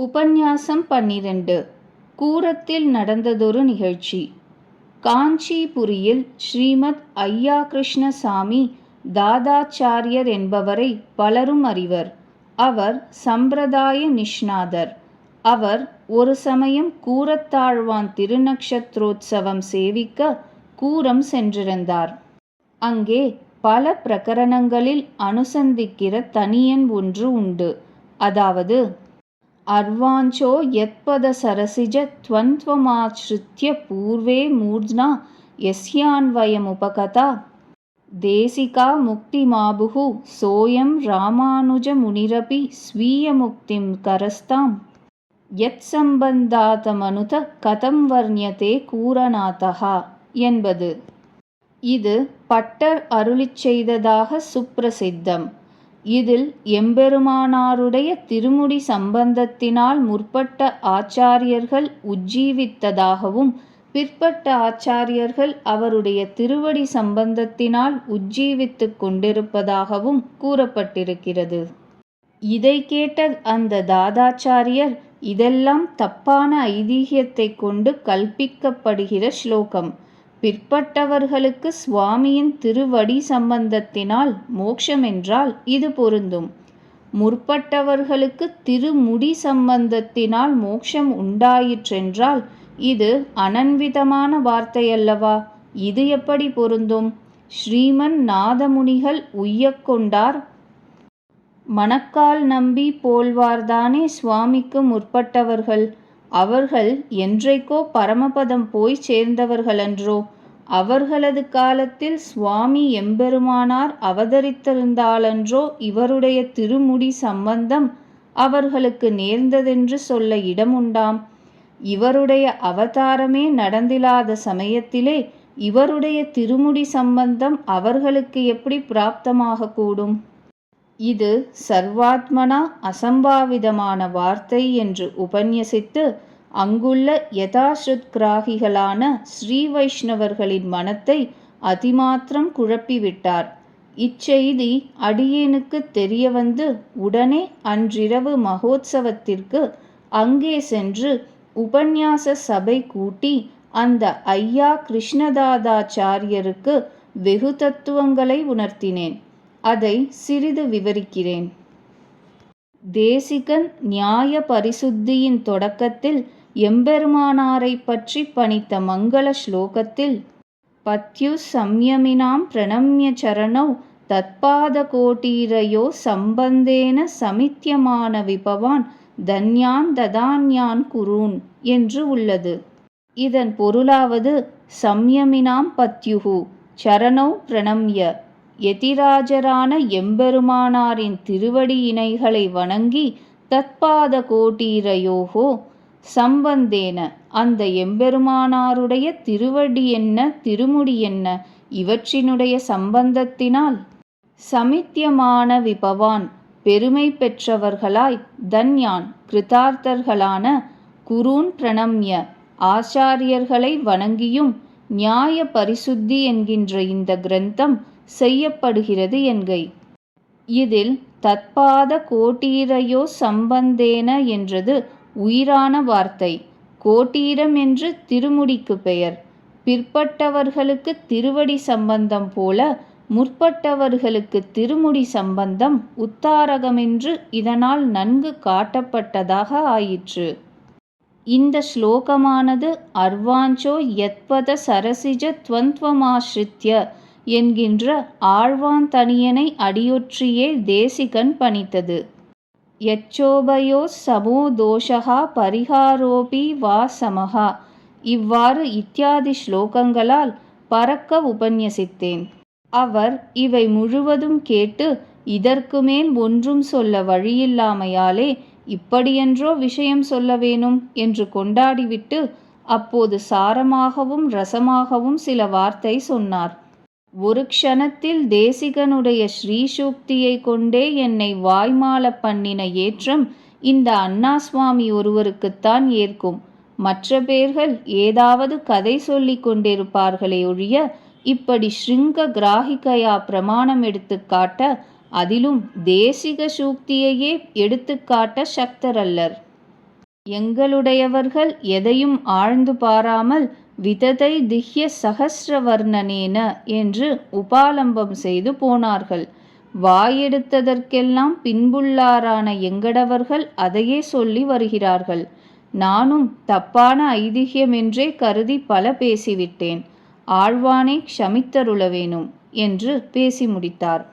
உபன்யாசம் பன்னிரண்டு. கூரத்தில் நடந்ததொரு நிகழ்ச்சி. காஞ்சிபுரியில் ஸ்ரீமத் ஐயா கிருஷ்ணசாமி தாதாச்சாரியர் என்பவரை பலரும் அறிவர். அவர் சம்பிரதாய நிஷ்ணாதர். அவர் ஒரு சமயம் கூரத்தாழ்வான் திருநக்ஷத்ரோத்சவம் சேவிக்க கூரம் சென்றிருந்தார். அங்கே பல பிரகரணங்களில் அனுசந்திக்கிற தனியன் ஒன்று உண்டு. அதாவது அர்வாஞ்சோ யத்பதசரசிஜ த்வந்த்வமாச்ரித்ய பூர்வே மூர்த்னா யஸ்யான்வயமுபகதா தேசிகா முக்திமாபுः சோயம் ராமானுஜமுனிரபி ஸ்வீயமுக்திம் கரஸ்தாம் யத்சம்பந்தாதமனுத கதம் வர்ணியதே கூரநாதா என்பது இது பட்டர் அருளிச் செய்ததாக சுப்பிரசித்தம் இதில் எம்பெருமானாருடைய திருமுடி சம்பந்தத்தினால் முற்பட்ட ஆச்சாரியர்கள் உஜ்ஜீவித்ததாகவும் பிற்பட்ட ஆச்சாரியர்கள் அவருடைய திருவடி சம்பந்தத்தினால் உஜ்ஜீவித்துக் கொண்டிருப்பதாகவும் கூறப்பட்டிருக்கிறது. இதை கேட்ட அந்த தாதாச்சாரியர் இதெல்லாம் தப்பான ஐதீகியத்தை கொண்டு கல்பிக்கப்படுகிற ஸ்லோகம். பிற்பட்டவர்களுக்கு சுவாமியின் திருவடி சம்பந்தத்தினால் மோட்சம் என்றால் இது பொருந்தும். முற்பட்டவர்களுக்கு திருமுடி சம்பந்தத்தினால் மோட்சம் உண்டாயிற்றென்றால் இது அனன்விதமான வார்த்தையல்லவா? இது எப்படி பொருந்தும்? ஸ்ரீமன் நாதமுனிகள் உய்யக்கொண்டார் மணக்கால் நம்பி போல்வார்தானே சுவாமிக்கு முற்பட்டவர்கள். அவர்கள் என்றைக்கோ பரமபதம் போய் சேர்ந்தவர்களன்றோ அவர்களது காலத்தில் சுவாமி எம்பெருமானார் அவதரித்திருந்தாலன்றோ இவருடைய திருமுடி சம்பந்தம் அவர்களுக்கு நேர்ந்ததென்று சொல்ல இடமுண்டாம். இவருடைய அவதாரமே நடந்திலாத சமயத்திலே இவருடைய திருமுடி சம்பந்தம் அவர்களுக்கு எப்படி பிராப்தமாக கூடும்? இது சர்வாத்மனா அசம்பாவிதமான வார்த்தை என்று உபன்யசித்து அங்குள்ள யதாசுத்கிராகிகளான ஸ்ரீ வைஷ்ணவர்களின் மனத்தை அதிமாத்திரம் குழப்பிவிட்டார். இச்செய்தி அடியேனுக்கு தெரியவந்து உடனே அன்றிரவு மகோத்சவத்திற்கு அங்கே சென்று உபன்யாச சபை கூட்டி அந்த ஐயா கிருஷ்ணதாதாச்சாரியருக்கு வெகு தத்துவங்களை உணர்த்தினேன். அதை சிறிது விவரிக்கிறேன். தேசிகன் நியாய பரிசுத்தியின் தொடக்கத்தில் எம்பெருமானாரை பற்றி பணித்த மங்கள ஸ்லோகத்தில் பத்யு சம்யமினாம் பிரணம்ய சரணௌ தத்பாதகோட்டீரயோ சம்பந்தேன சமித்தியமான விபவான் தன்யான் ததான்யான் குரூன் என்று உள்ளது. இதன் பொருளாவது சம்யமினாம் பத்யுகு சரணௌ பிரணம்ய எதிராஜரான எம்பெருமானாரின் திருவடி இணைகளை வணங்கி தத்பாத கோட்டீரையோகோ சம்பந்தேன. அந்த எம்பெருமானாருடைய திருவடி என்ன திருமுடி என்ன இவற்றினுடைய சம்பந்தத்தினால்? சமித்தியமான விபவான் பெருமை பெற்றவர்களாய் தன்யான் கிருதார்த்தர்களான குரூன் பிரணம்ய ஆச்சாரியர்களை வணங்கியும் நியாய பரிசுத்தி என்கின்ற இந்த கிரந்தம் செய்யப்படுகிறது என்கை. இதில் தற்பாத கோட்டீரையோ சம்பந்தேன என்றது உயிரான வார்த்தை. கோட்டீரம் என்று திருமுடிக்கு பெயர். பிற்பட்டவர்களுக்கு திருவடி சம்பந்தம் போல முற்பட்டவர்களுக்கு திருமுடி சம்பந்தம் உத்தாரகமென்று இதனால் நன்கு காட்டப்பட்டதாக ஆயிற்று. இந்த ஸ்லோகமானது அர்வாஞ்சோ யத்வத சரசிஜ துவந்த்வமாஸ்ரித்ய என்கின்ற ஆழ்வான் தனியனை அடியொற்றியே தேசிகன் பணித்தது. எச்சோபயோ சமோ தோஷகா பரிகாரோபி வா சமஹா. இவ்வாறு இத்தியாதி ஸ்லோகங்களால் பறக்க உபன்யசித்தேன். அவர் இவை முழுவதும் கேட்டு இதற்கு மேல் ஒன்றும் சொல்ல வழியில்லாமையாலே இப்படியென்றோ விஷயம் சொல்ல வேணும் என்று கொண்டாடிவிட்டு அப்போது சாரமாகவும் ரசமாகவும் சில வார்த்தை சொன்னார். ஒரு க்ஷணத்தில் தேசிகனுடைய ஸ்ரீசூக்தியை கொண்டே என்னை வாய்மால பண்ணின ஏற்றம் இந்த அண்ணா சுவாமி ஒருவருக்குத்தான் ஏற்கும். மற்ற பேர்கள் ஏதாவது கதை சொல்லி கொண்டிருப்பார்களே ஒழிய இப்படி ஸ்ருங்க கிராகிகையா பிரமாணம் எடுத்துக்காட்ட அதிலும் தேசிக சூக்தியையே எடுத்துக்காட்ட சக்தரல்லர். எங்களுடையவர்கள் எதையும் ஆழ்ந்து பாராமல் விததை திஹ்ய சகசிரவர்ணனேன என்று உபாலம்பம் செய்து போனார்கள். வாயெடுத்ததற்கெல்லாம் பின்புள்ளாரான எங்கடவர்கள் அதையே சொல்லி வருகிறார்கள். நானும் தப்பான ஐதிஹ்யமென்றே கருதி பல பேசிவிட்டேன். ஆழ்வானை க்ஷமித்தருள வேணும் என்று பேசி முடித்தார்.